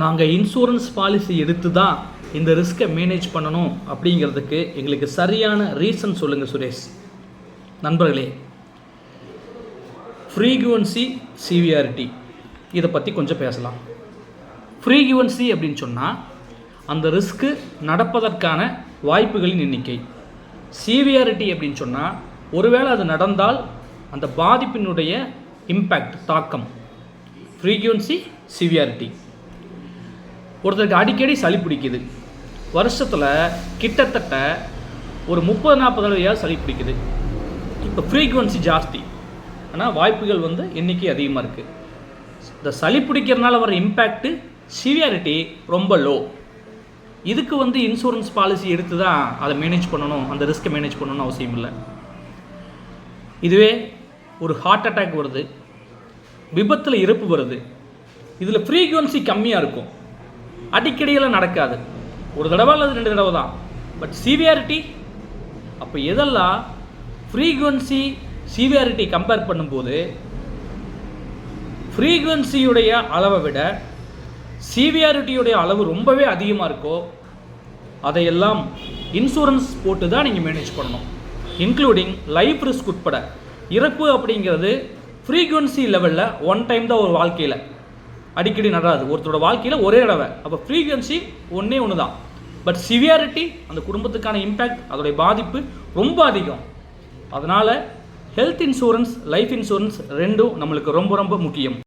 நாங்கள் insurance policy எடுத்து தான் இந்த ரிஸ்க்கை மேனேஜ் பண்ணணும் அப்படிங்கிறதுக்கு எங்களுக்கு சரியான ரீசன் சொல்லுங்கள் சுரேஷ். நண்பர்களே ஃப்ரீகுவன்சி சிவியாரிட்டி இதை பற்றி கொஞ்சம் பேசலாம். ஃப்ரீகுவன்சி அப்படின்னு சொன்னால் அந்த ரிஸ்க்கு நடப்பதற்கான வாய்ப்புகளின் எண்ணிக்கை. சிவியாரிட்டி அப்படின்னு சொன்னால் ஒருவேளை அது நடந்தால் அந்த பாதிப்பினுடைய இம்பேக்ட் தாக்கம். ஃப்ரீகுவன்சி சிவியாரிட்டி ஒருத்தருக்கு அடிக்கடி சளி பிடிக்குது. வருஷத்தில் கிட்டத்தட்ட ஒரு முப்பது நாற்பது தடவையாக சளி பிடிக்குது. இப்போ ஃப்ரீக்குவன்சி ஜாஸ்தி. ஆனால் வாய்ப்புகள் வந்து எண்ணிக்கை அதிகமாக இருக்குது இந்த சளி பிடிக்கிறதுனால வர இம்பேக்ட்டு சிவியாரிட்டி ரொம்ப லோ இதுக்கு வந்து இன்சூரன்ஸ் பாலிசி எடுத்து தான் அதை மேனேஜ் பண்ணணும். அந்த ரிஸ்க்கை மேனேஜ் பண்ணணும்னு அவசியம் இல்லை. இதுவே ஒரு ஹார்ட் அட்டாக் வருது. விபத்தில் இறப்பு வருது. இதில் ஃப்ரீக்குவன்சி கம்மியாக இருக்கும். அடிக்கடியெல்லாம் நடக்காது. ஒரு தடவை அல்லது ரெண்டு தடவை தான். பட் சிவியாரிட்டி அப்போ எதெல்லாம் ஃப்ரீக்குவன்சி சிவியாரிட்டி கம்பேர் பண்ணும்போது ஃப்ரீக்குவன்சியுடைய அளவை விட சிவியாரிட்டியுடைய அளவு ரொம்பவே அதிகமாக இருக்கோ அதையெல்லாம் இன்சூரன்ஸ் போட்டு தான் நீங்கள் மேனேஜ் பண்ணணும். இன்க்ளூடிங் லைஃப் ரிஸ்க் உட்பட. இறப்பு அப்படிங்கிறது ஃப்ரீக்குவன்சி லெவலில் ஒன் டைம் தான் ஒரு வாழ்க்கையில். அடிக்கடி நடராது ஒருத்தரோட வாழ்க்கையில் ஒரே தடவை. அப்போ ஃப்ரீக்வன்சி ஒன்றே ஒன்று தான் பட் சிவியாரிட்டி அந்த குடும்பத்துக்கான இம்பேக்ட் அதோடைய பாதிப்பு ரொம்ப அதிகம். அதனால் ஹெல்த் இன்சூரன்ஸ் லைஃப் இன்சூரன்ஸ் ரெண்டும் நம்மளுக்கு ரொம்ப ரொம்ப முக்கியம்.